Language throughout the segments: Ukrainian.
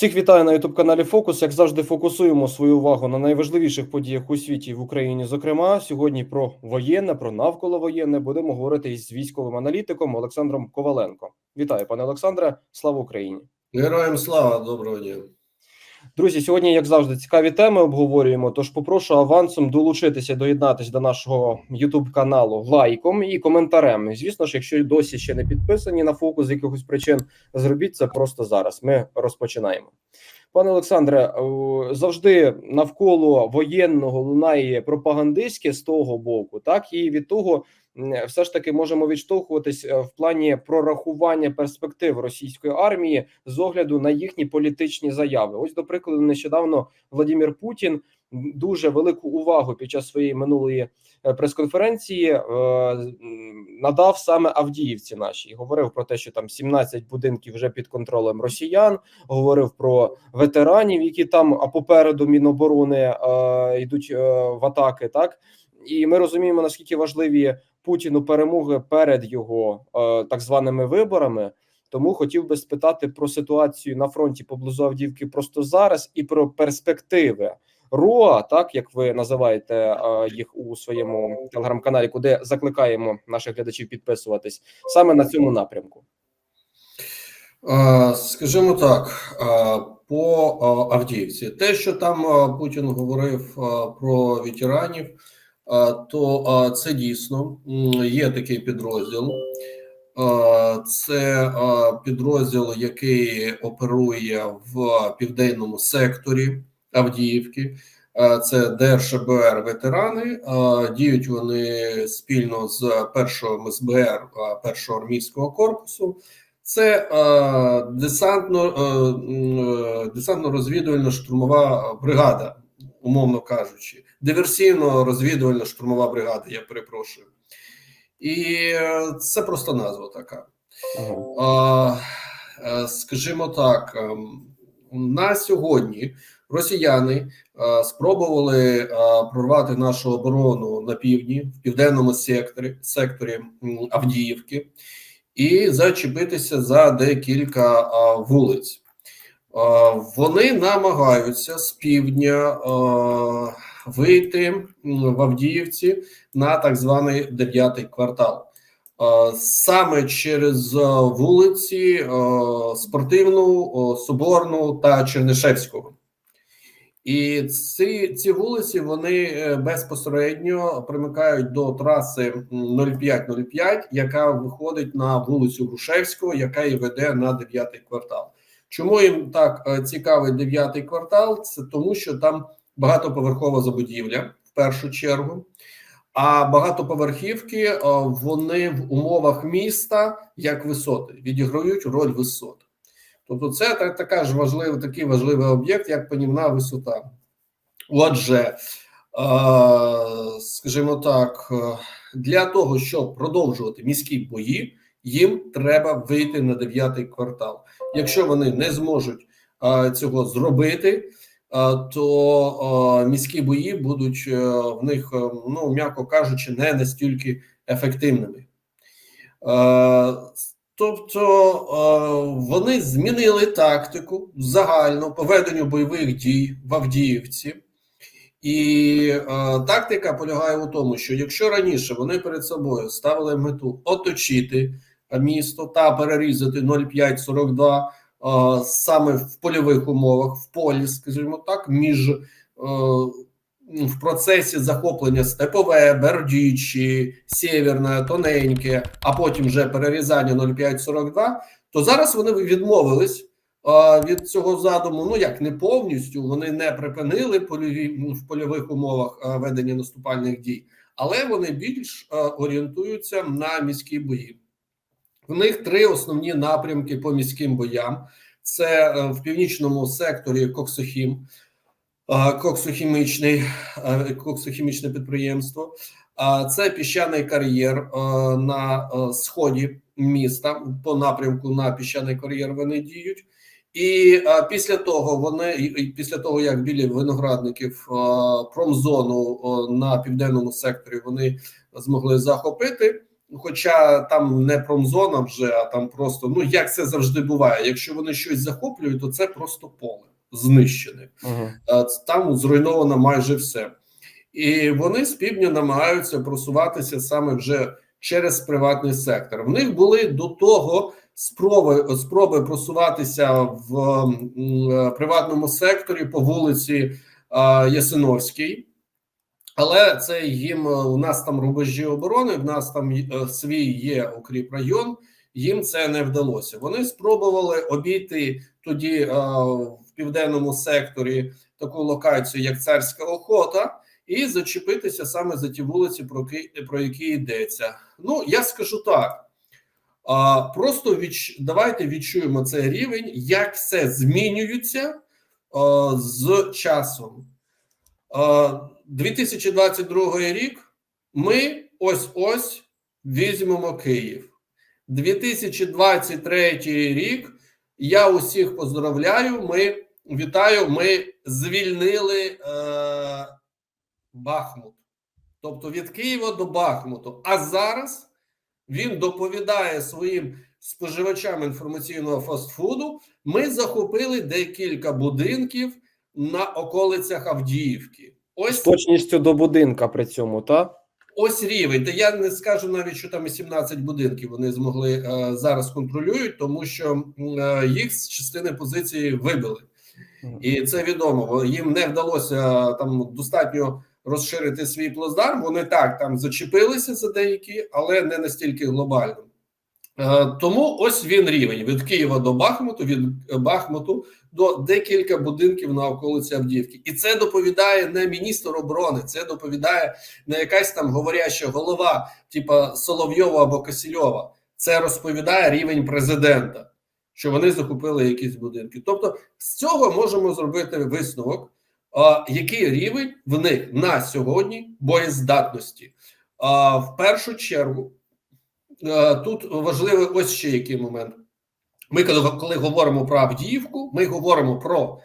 Всіх вітаю на youtube каналі Фокус. Як завжди, фокусуємо свою увагу на найважливіших подіях у світі в Україні. Зокрема, сьогодні про воєнне, про навколо воєнне будемо говорити із військовим аналітиком Олександром Коваленко. Вітаю, пане Олександре. Слава Україні! Героям слава, доброго дня. Друзі, сьогодні, як завжди, цікаві теми обговорюємо. Тож попрошу авансом долучитися, доєднатися до нашого youtube каналу лайком і коментарем. Звісно ж, якщо досі ще не підписані на фокус з якихось причин, зробіть це просто зараз. Ми розпочинаємо. Пане Олександре, е, завжди навколо воєнного лунає пропагандистське з того боку, так і від того все ж таки можемо відштовхуватись е, в плані прорахування перспектив російської армії з огляду на їхні політичні заяви. Ось, до прикладу, нещодавно Владимир Путін дуже велику увагу під час своєї минулої е, прес-конференції е, надав саме Авдіївці нашій. Говорив про те, що там 17 будинків вже під контролем росіян. Говорив про ветеранів, які там а попереду Міноборони е, йдуть е, в атаки. Так і ми розуміємо наскільки важливі Путіну перемоги перед його е, так званими виборами. Тому хотів би спитати про ситуацію на фронті поблизу Авдіївки просто зараз і про перспективи РОА, так як ви називаєте е, їх у своєму телеграм-каналі, куди закликаємо наших глядачів підписуватись саме на цьому напрямку. Скажімо так, по Авдіївці, те, що там Путін говорив про ветеранів, то це дійсно є такий підрозділ. Це підрозділ, який оперує в південному секторі Авдіївки. Це ДРШБР ветерани. Діють вони спільно з першого МСБР першого армійського корпусу. Це е, десантно, е, десантно-розвідувальна штурмова бригада, умовно кажучи, диверсійно-розвідувальна штурмова бригада, я перепрошую. І е, це просто назва така. Ага. Е, е, Скажімо так, ем, на сьогодні росіяни е, спробували е, прорвати нашу оборону на півдні, в південному секторі, секторі Авдіївки і зачепитися за декілька а, вулиць. Вони намагаються з півдня вийти в Авдіївці на так званий дев'ятий квартал. Саме через вулиці Спортивну, Соборну та Чернишевського. І ці, ці вулиці вони е, безпосередньо примикають до траси м, 0505, яка виходить на вулицю Грушевського, яка і веде на 9 квартал. Чому їм так е, цікавий 9 квартал? Це тому, що там багатоповерхова забудівля в першу чергу. А багатоповерхівки е, вони в умовах міста як висоти відіграють роль висот. Тобто, це так, така ж важлива, такий важливий об'єкт, як панівна висота. Отже, е, скажімо так, для того, щоб продовжувати міські бої, їм треба вийти на дев'ятий квартал. Якщо вони не зможуть цього зробити, то міські бої будуть е, в них, е, ну м'яко кажучи, не настільки ефективними. Тобто вони змінили тактику загальну по веденню бойових дій в Авдіївці, і тактика полягає у тому, що якщо раніше вони перед собою ставили мету оточити місто та перерізати 0,542 е, саме в польових умовах, в полі, скажімо так, між е, в процесі захоплення Степове, Бердічі, Сєвєрне, Тоненьке, а потім вже перерізання 0542, то зараз вони відмовились від цього задуму. Ну як не повністю, вони не припинили польові ну, в польових умовах ведення наступальних дій, але вони більш орієнтуються на міські бої. В них три основні напрямки по міським боям: це е, в північному секторі Коксохім коксохімічний, коксохімічне підприємство. Це піщаний кар'єр на сході міста по напрямку на піщаний кар'єр вони діють. І а, після того вони і, після того, як біля виноградників а, промзону а, на південному секторі вони змогли захопити. Хоча там не промзона вже, а там просто ну як це завжди буває. Якщо вони щось захоплюють, то це просто поле знищене. Е, Там зруйновано майже все. І вони з півдня намагаються просуватися саме вже через приватний сектор. В них були до того спроби спроби просуватися в м, е, приватному секторі по вулиці е, Ясиновській. Але це їм е, у нас там рубежі оборони, в нас там е, свій є укріп район. Їм це не вдалося. Вони спробували обійти тоді е, в південному секторі таку локацію, як царська охота, і зачепитися саме за ті вулиці, про, про які йдеться. Ну я скажу так. А, просто відч... давайте відчуємо цей рівень, як все змінюється а, з часом. А, 2022 рік ми ось ось візьмемо Київ. 2023 рік. Я усіх поздравляю. Ми вітаю. Ми звільнили е, Бахмут, тобто від Києва до Бахмуту. А зараз він доповідає своїм споживачам інформаційного фастфуду. Ми захопили декілька будинків на околицях Авдіївки. З Ось точністю до будинка при цьому, та? ось рівень. Та я не скажу навіть, що там і 17 будинків вони змогли е, зараз контролюють, тому що е, їх з частини позиції вибили. І це відомо. Їм не вдалося там достатньо розширити свій плацдарм. Вони так там зачепилися за деякі, але не настільки глобально. Е, Тому ось він рівень від Києва до Бахмуту, від е, Бахмуту до декілька будинків на околиці Авдіївки. І це доповідає не міністр оборони, це доповідає не якась там говоряща голова, типа Соловйова або Касільова. Це розповідає рівень президента, що вони захопили якісь будинки. Тобто, з цього можемо зробити висновок, який рівень в них на сьогодні боєздатності. В першу чергу, тут важливий ось ще який момент. Ми, коли, коли говоримо про Авдіївку, ми говоримо про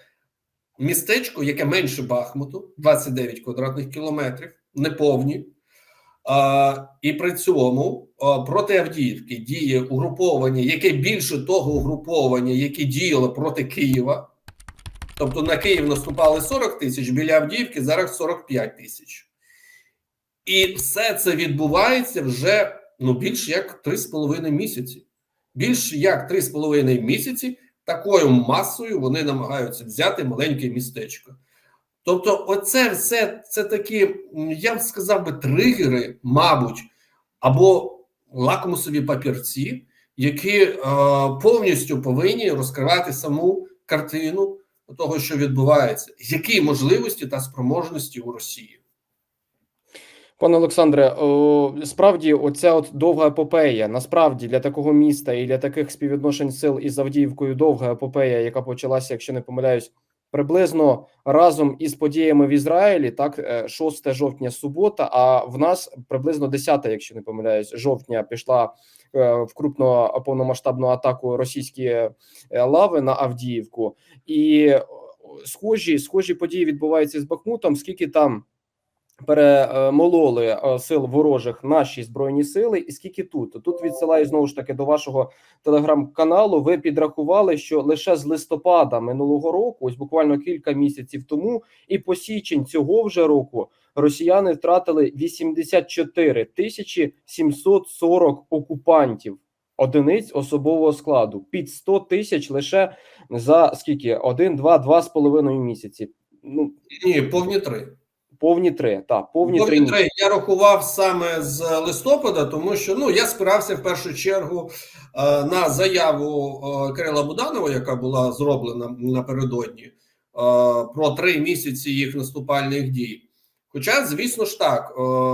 містечко, яке менше Бахмуту, 29 квадратних кілометрів, неповні. А, і при цьому а, проти Авдіївки діє угруповання, яке більше того угруповання, яке діяло проти Києва. Тобто на Київ наступали 40 тисяч, біля Авдіївки зараз 45 тисяч. І все це відбувається вже ну, більш як 3,5 місяці. Більш як 3,5 місяці такою масою вони намагаються взяти маленьке містечко. Тобто, оце все це такі, я б сказав би, тригери, мабуть, або лакмусові папірці, які е, повністю повинні розкривати саму картину того, що відбувається, які можливості та спроможності у Росії. Пане Олександре, справді, оця от довга епопея, насправді для такого міста і для таких співвідношень сил із Авдіївкою довга епопея, яка почалася, якщо не помиляюсь, приблизно разом із подіями в Ізраїлі, так, е, 6 жовтня субота, а в нас приблизно 10, якщо не помиляюсь, жовтня пішла е, в крупну повномасштабну атаку російські е, лави на Авдіївку. І схожі, схожі події відбуваються з Бахмутом, скільки там перемололи е, сил ворожих наші збройні сили, і скільки тут тут відсилаю знову ж таки до вашого телеграм-каналу. Ви підрахували, що лише з листопада минулого року, ось буквально кілька місяців тому, і по січень цього вже року росіяни втратили 84 тисячі 740 окупантів. Одиниць особового складу під 100 тисяч лише за скільки? Один, два, два з половиною місяці. Ну Ні, повні три. Повні три. Так, повні, Повні три. три. Я рахував саме з листопада, тому що ну я спирався в першу чергу е, на заяву е, Кирила Буданова, яка була зроблена напередодні е, про три місяці їх наступальних дій. Хоча, звісно ж так,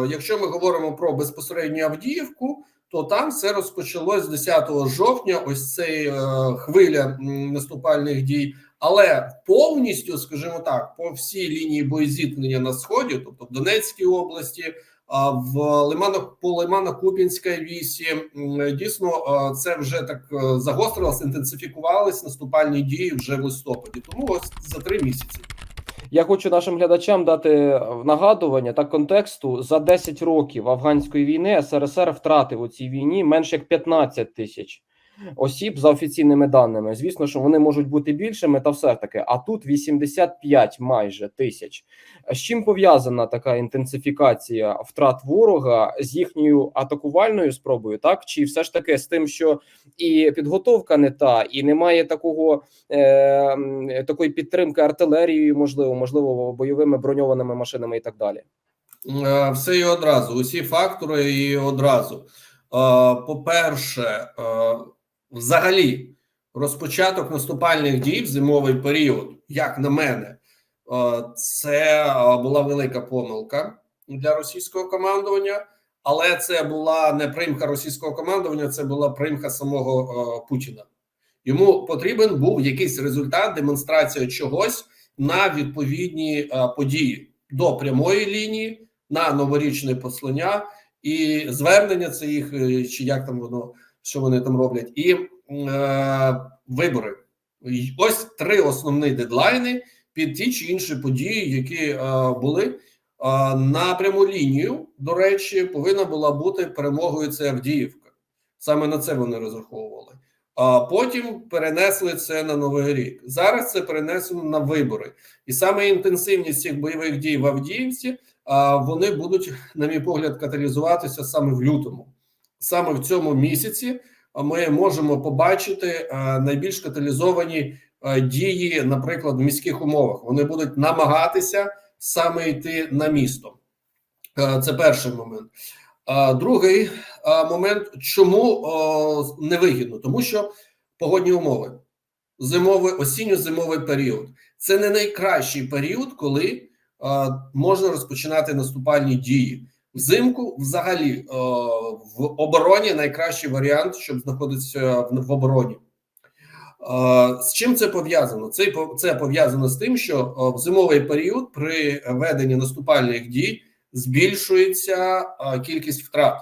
якщо ми говоримо про безпосередньо Авдіївку, то там все розпочалось з 10 жовтня. Ось цей хвиля наступальних дій. Але повністю, скажімо так, по всій лінії боєзіткнення на сході, тобто в Донецькій області, в Лимано по Лимано-Купінській вісі, м, дійсно це вже так е, загострилось, інтенсифікувались наступальні дії вже в листопаді. Тому ось за три місяці. Я хочу нашим глядачам дати нагадування та контексту. За 10 років афганської війни СРСР втратив у цій війні менше як 15 тисяч осіб за офіційними даними. Звісно, що вони можуть бути більшими, та все таки. А тут 85 майже тисяч. З чим пов'язана така інтенсифікація втрат ворога з їхньою атакувальною спробою, так чи все ж таки з тим, що і підготовка не та, і немає такого е, такої підтримки артилерією, можливо, можливо, бойовими броньованими машинами і так далі. Е, Все і одразу, усі фактори і одразу. Е, По-перше, е, взагалі, розпочаток наступальних дій в зимовий період, як на мене, е, це е, була велика помилка для російського командування, але це була не примха російського командування, це була примха самого е, Путіна. Йому потрібен був якийсь результат, демонстрація чогось на відповідні події до прямої лінії на новорічне послання і звернення це їх, чи як там воно, що вони там роблять, і е, вибори. Ось три основні дедлайни під ті чи інші події, які е, були. На пряму лінію, до речі, повинна була бути перемогою це Авдіївка. Саме на це вони розраховували. А потім перенесли це на Новий рік. Зараз це перенесено на вибори. І саме інтенсивність цих бойових дій в Авдіївці вони будуть, на мій погляд, каталізуватися саме в лютому. Саме в цьому місяці ми можемо побачити найбільш каталізовані дії, наприклад, в міських умовах. Вони будуть намагатися саме йти на місто. Е, Це перший момент. Другий момент, чому невигідно? Тому що погодні умови, зимовий, осінньо-зимовий період це не найкращий період, коли можна розпочинати наступальні дії. Взимку, взагалі, в обороні найкращий варіант, щоб знаходитися в, обороні. Е, З чим це пов'язано? Це це пов'язано з тим, що е, в зимовий період при веденні наступальних дій збільшується е, кількість втрат.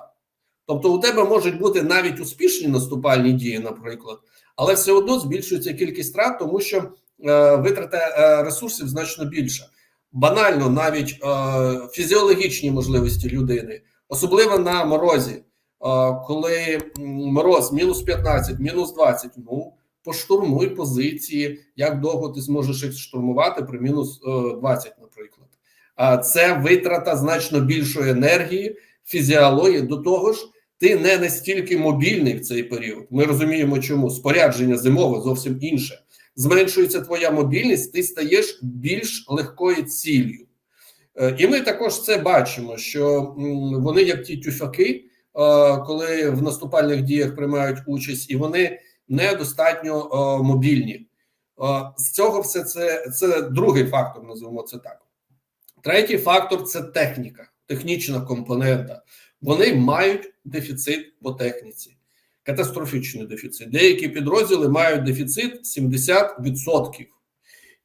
Тобто, у тебе можуть бути навіть успішні наступальні дії, наприклад, але все одно збільшується кількість втрат, тому що е, витрата е, ресурсів значно більша. Банально, навіть е, фізіологічні можливості людини, особливо на морозі, е, коли мороз мінус 15, мінус 20, ну поштурмуй позиції, як довго ти зможеш їх штурмувати при мінус е, 20, наприклад. А це витрата значно більшої енергії, фізіології. До того ж, ти не настільки мобільний в цей період. Ми розуміємо, чому спорядження зимове зовсім інше. Зменшується твоя мобільність, ти стаєш більш легкою ціллю. Е, І ми також це бачимо, що вони, як ті тюфяки, е, коли в наступальних діях приймають участь, і вони недостатньо е, мобільні. З цього все це, це другий фактор, називаємо це так. Третій фактор це техніка, технічна компонента. Вони мають дефіцит по техніці, катастрофічний дефіцит. Деякі підрозділи мають дефіцит 70%.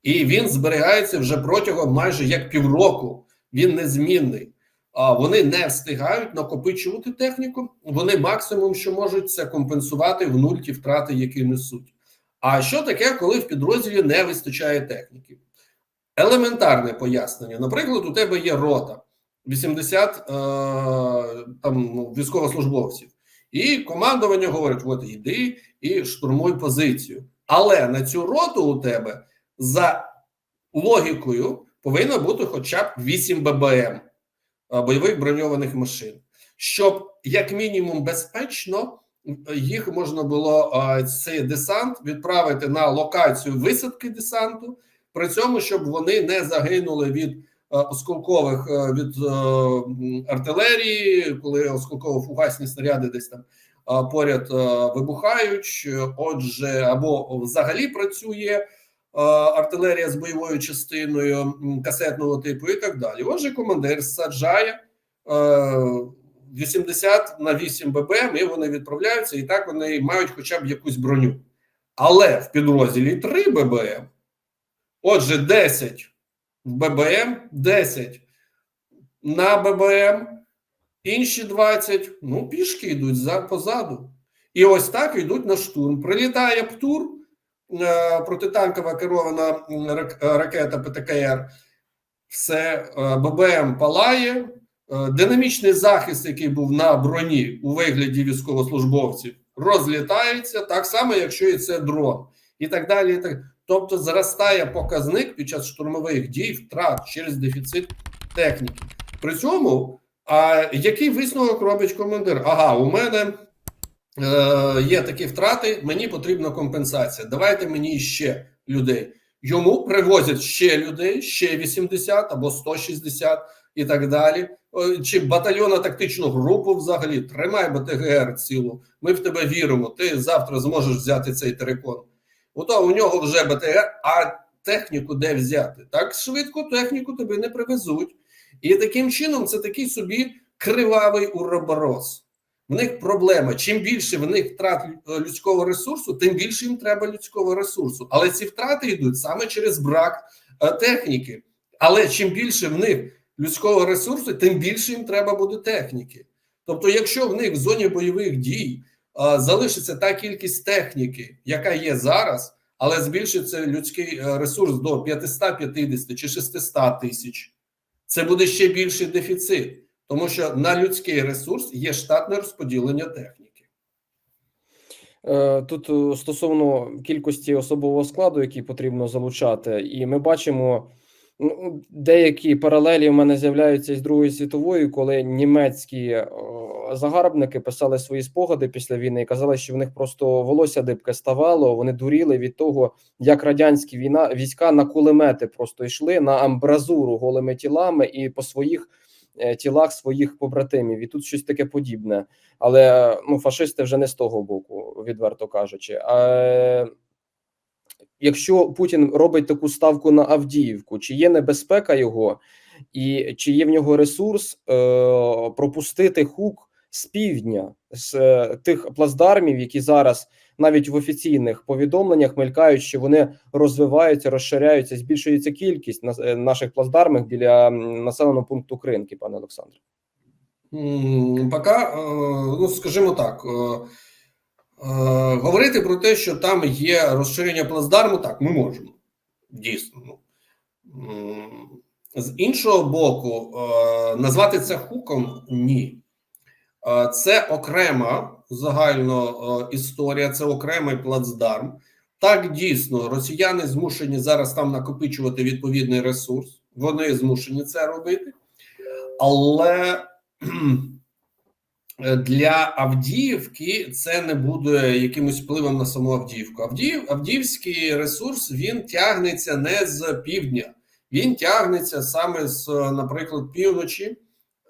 І він зберігається вже протягом майже як півроку. Він незмінний. А вони не встигають накопичувати техніку. Вони максимум, що можуть, це компенсувати в нуль ті втрати, які несуть. А що таке, коли в підрозділі не вистачає техніки? Елементарне пояснення. Наприклад, у тебе є рота 80 е, там ну, військовослужбовців, і командування говорить: от йди і штурмуй позицію. Але на цю роту у тебе за логікою повинно бути хоча б 8 ББМ бойових броньованих машин, щоб як мінімум безпечно їх можна було цей десант відправити на локацію висадки десанту, при цьому щоб вони не загинули від е, осколкових е, від е, артилерії, коли осколково-фугасні снаряди десь там поряд е, вибухають. Отже, або взагалі працює е, артилерія з бойовою частиною касетного типу, і так далі. Отже, командир саджає е, 80 на 8 ББМ, і вони відправляються, і так вони мають хоча б якусь броню. Але в підрозділі 3 ББМ. Отже, 10 в ББМ, 10 на ББМ, інші 20, ну, пішки йдуть за, позаду. І ось так йдуть на штурм. Прилітає ПТУР, е, протитанкова керована е, ракета ПТКР, все е, ББМ палає. Динамічний захист, який був на броні у вигляді військовослужбовців, розлітається так само, якщо і це дрон, і так далі. І так. Тобто зростає показник під час штурмових дій втрат через дефіцит техніки. При цьому, а який висновок робить командир? Ага, у мене е, є такі втрати, мені потрібна компенсація. Давайте мені ще людей. Йому привозять ще людей, ще 80 або 160 і так далі. О, Чи батальйонна тактичну групу взагалі тримай БТГР цілу. Ми в тебе віримо. Ти завтра зможеш взяти цей терикон. Ото у нього вже БТГР, а техніку де взяти? Так швидко техніку тобі не привезуть. І таким чином це такий собі кривавий уроборос. В них проблема. Чим більше в них втрат людського ресурсу, тим більше їм треба людського ресурсу. Але ці втрати йдуть саме через брак е, техніки. Але чим більше в них людського ресурсу, тим більше їм треба буде техніки. Тобто, якщо в них в зоні бойових дій е, залишиться та кількість техніки, яка є зараз, але збільшиться людський е, ресурс до 550 чи 600 тисяч, це буде ще більший дефіцит, тому що на людський ресурс є штатне розподілення техніки. Е, Тут е, стосовно кількості особового складу, який потрібно залучати, і ми бачимо деякі паралелі в мене з'являються із Другої світової, коли німецькі е, загарбники писали свої спогади після війни і казали, що в них просто волосся дибке ставало. Вони дуріли від того, як радянські війна війська на кулемети просто йшли на амбразуру голими тілами і по своїх е, тілах своїх побратимів. І тут щось таке подібне. Але ну, фашисти вже не з того боку, відверто кажучи. А якщо Путін робить таку ставку на Авдіївку, чи є небезпека його, і чи є в нього ресурс е, пропустити хук з півдня, з е, тих плацдармів, які зараз навіть в офіційних повідомленнях мелькають, що вони розвиваються, розширяються, збільшується кількість е, наших плацдармах біля населеного пункту Кринки, пане Олександре. Пока, е, ну скажімо так, е, говорити про те, що там є розширення плацдарму, так, ми можемо. Дійсно. Ну. З іншого боку, е, назвати це хуком ні. Е, Це окрема загально е, історія, це окремий плацдарм. Так, дійсно, росіяни змушені зараз там накопичувати відповідний ресурс. Вони змушені це робити. Але е, для Авдіївки це не буде якимось впливом на саму Авдіївку. Авдіїв, Авдіївський ресурс він тягнеться не з півдня, він тягнеться саме з, наприклад, півночі.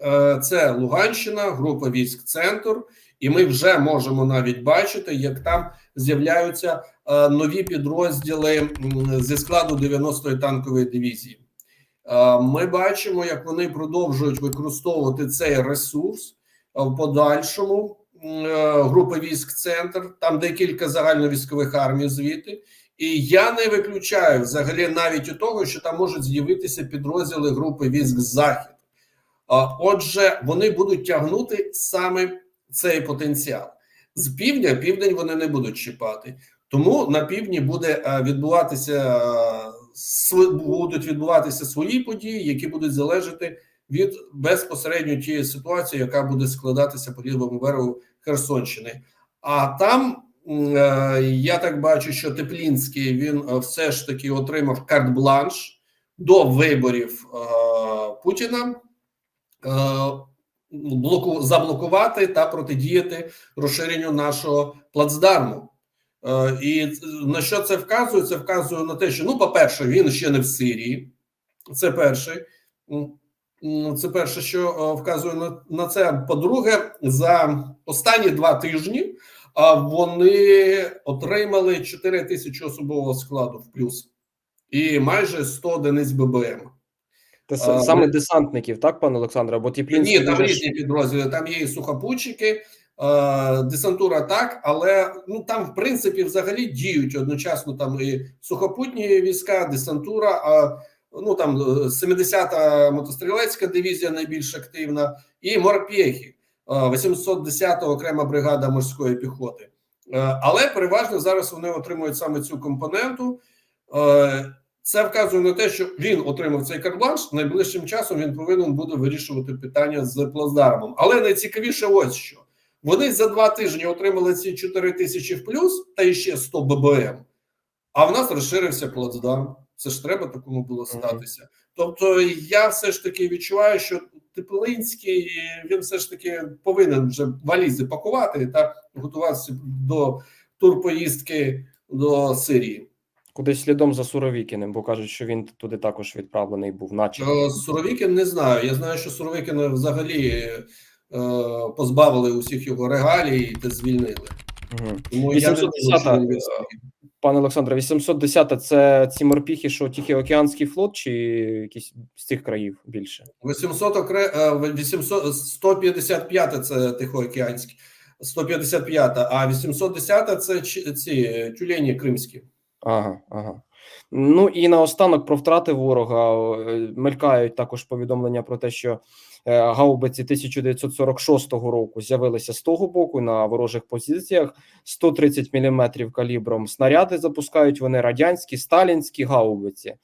Е, Це Луганщина, група військ Центр, і ми вже можемо навіть бачити, як там з'являються е, нові підрозділи зі складу 90-ї танкової дивізії. Е, Ми бачимо, як вони продовжують використовувати цей ресурс е, в подальшому. Е, Групи військ Центр, там декілька загальновійськових армій звідти. І я не виключаю взагалі навіть у того, що там можуть з'явитися підрозділи групи військ Захід. Отже, вони будуть тягнути саме цей потенціал. З півдня південь вони не будуть чіпати. Тому на півдні буде е, відбуватися е, будуть відбуватися свої події, які будуть залежати від безпосередньо тієї ситуації, яка буде складатися по лівому берегу Херсонщини. А там е, я так бачу, що Теплінський він е, все ж таки отримав карт-бланш до виборів е, Путіна. Блоку заблокувати та протидіяти розширенню нашого плацдарму. І на що це вказує? Це вказує на те, що ну, по-перше, він ще не в Сирії. Це перше. М, Це перше, що е, вказує на, на це. По-друге, за останні два тижні вони отримали 4 тисячі особового складу в плюс і майже 100 одиниць ББМ. Це А, саме ми- десантників, так, пане Олександре? Бо Тіплінський Ні, там різні підрозділи. Там є і сухопутчики, е, десантура так, але ну там, в принципі, взагалі діють одночасно там і сухопутні війська, десантура. А ну там е, 70-та мотострілецька дивізія найбільш активна, і морпехи, е, 810-та окрема бригада морської піхоти. Е, Але переважно зараз вони отримують саме цю компоненту. Е, Це вказує на те, що він отримав цей карбланш. Найближчим часом він повинен буде вирішувати питання з плацдармом. Але найцікавіше, ось що вони за два тижні отримали ці 4 тисячі в плюс та ще 100 ББМ. А в нас розширився плацдарм. Це ж треба такому було статися. Тобто, я все ж таки відчуваю, що Теплинський він все ж таки повинен вже валізи пакувати та готуватися до турпоїздки до Сирії. Кудись слідом за Суровікіним, бо кажуть, що він туди також відправлений був, наче. Е, Суровікін не знаю. Я знаю, що Суровікіна взагалі е, позбавили усіх його регалій та звільнили. Угу. Тому я не 810 що він. Пане Олександре, 810 це ці морпіхи, що Тихоокеанський флот, чи якісь з цих країв більше? 800 окре... е, 800... 155 це Тихоокеанський, 155, а 810 це ці тюлені кримські. Ага, ага. Ну і наостанок про втрати ворога Е, мелькають також повідомлення про те, що е, гаубиці 1946 року з'явилися з того боку на ворожих позиціях 130 мм калібром. Снаряди запускають вони радянські, сталінські гаубиці.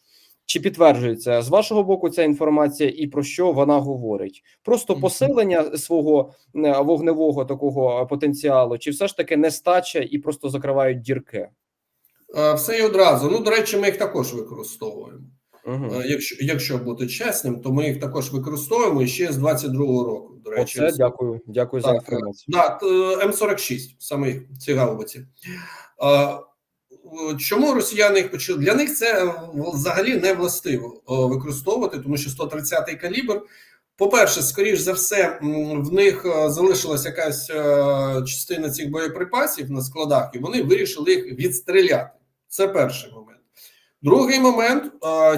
Чи підтверджується з вашого боку ця інформація, і про що вона говорить? Просто посилення свого е, вогневого такого потенціалу, чи все ж таки нестача і просто закривають дірки? Е, Все і одразу. Ну, до речі, ми їх також використовуємо. Угу. Е, Якщо, якщо бути чесним, то ми їх також використовуємо ще з 22-го року. До речі, Оце дякую, дякую за інформацію. Да, т- М46, саме їх, ці гаубиці. Е, Чому росіяни їх почали? Для них це е, взагалі не властиво е, використовувати, тому що 130-й калібр. По-перше, скоріш за все, в них е, залишилась якась е, частина цих боєприпасів на складах, і вони вирішили їх відстріляти. Це перший момент. Другий момент: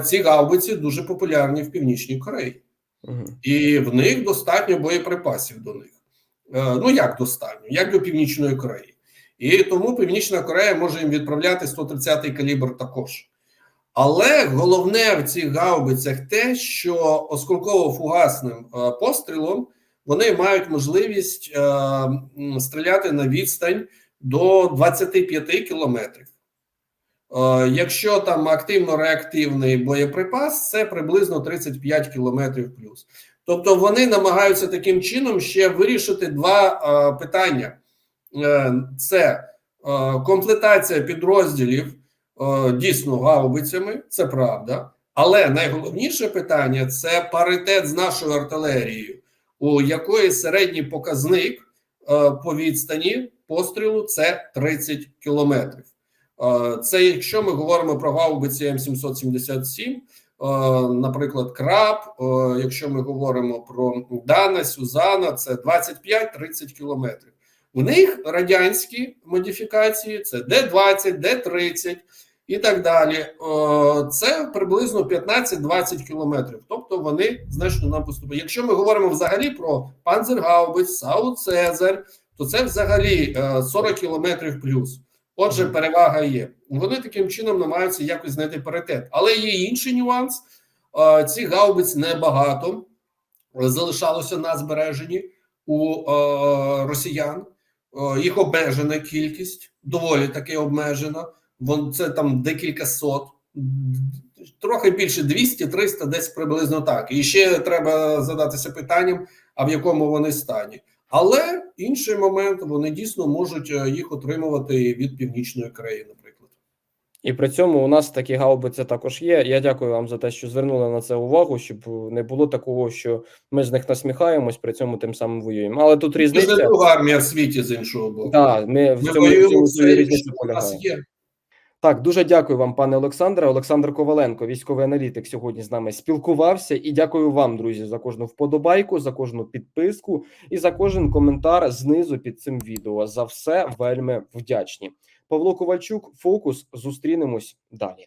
ці гаубиці дуже популярні в Північній Кореї Угу. і в них достатньо боєприпасів до них. Е, Ну як достатньо, як до Північної Кореї, і тому Північна Корея може їм відправляти 130-й калібр також. Але головне в цих гаубицях те, що осколково-фугасним е, пострілом вони мають можливість е, стріляти на відстань до 25 кілометрів. Е, Якщо там активно-реактивний боєприпас, це приблизно 35 кілометрів плюс. Тобто вони намагаються таким чином ще вирішити два е, питання: Е, це комплектація підрозділів дійсно гаубицями, це правда. Але найголовніше питання це паритет з нашою артилерією, у якої середній показник по відстані пострілу це 30 кілометрів. Е, Це якщо ми говоримо про гаубиці М777, е, наприклад, краб. е, Якщо ми говоримо про Дана, Сюзана, це 25-30 кілометрів. У них радянські модифікації це Д-20, Д-30 і так далі. Це приблизно 15-20 кілометрів. Тобто вони значно нам поступають. Якщо ми говоримо взагалі про Панзергаубиць, Сау Цезарь, то це взагалі е, 40 кілометрів плюс. Отже, перевага є. Вони таким чином намагаються якось знайти паритет. Але є інший нюанс: Е, ці гаубиць небагато залишалося на збереженні у е, росіян. Е, Їх обмежена кількість, доволі таки обмежена. Це там декілька сот, трохи більше 200-300, десь приблизно так. І ще треба задатися питанням, а в якому вони стані. Але інший момент вони дійсно можуть е, їх отримувати від північної Кореї, наприклад. І при цьому у нас такі гаубиці також є. Я дякую вам за те, що звернули на це увагу, щоб не було такого, що ми з них насміхаємось, при цьому тим самим воюємо. Але тут Це різниця. друга армія в світі з іншого боку. Да, ми в Ми цьому, в воюємо цьому все, різниця полягає. є. Так, дуже дякую вам, пане Олександре. Олександр Коваленко, військовий аналітик, сьогодні з нами спілкувався. І дякую вам, друзі, за кожну вподобайку, за кожну підписку і за кожен коментар знизу під цим відео. За все вельми вдячні. Павло Ковальчук, фокус. Зустрінемось далі.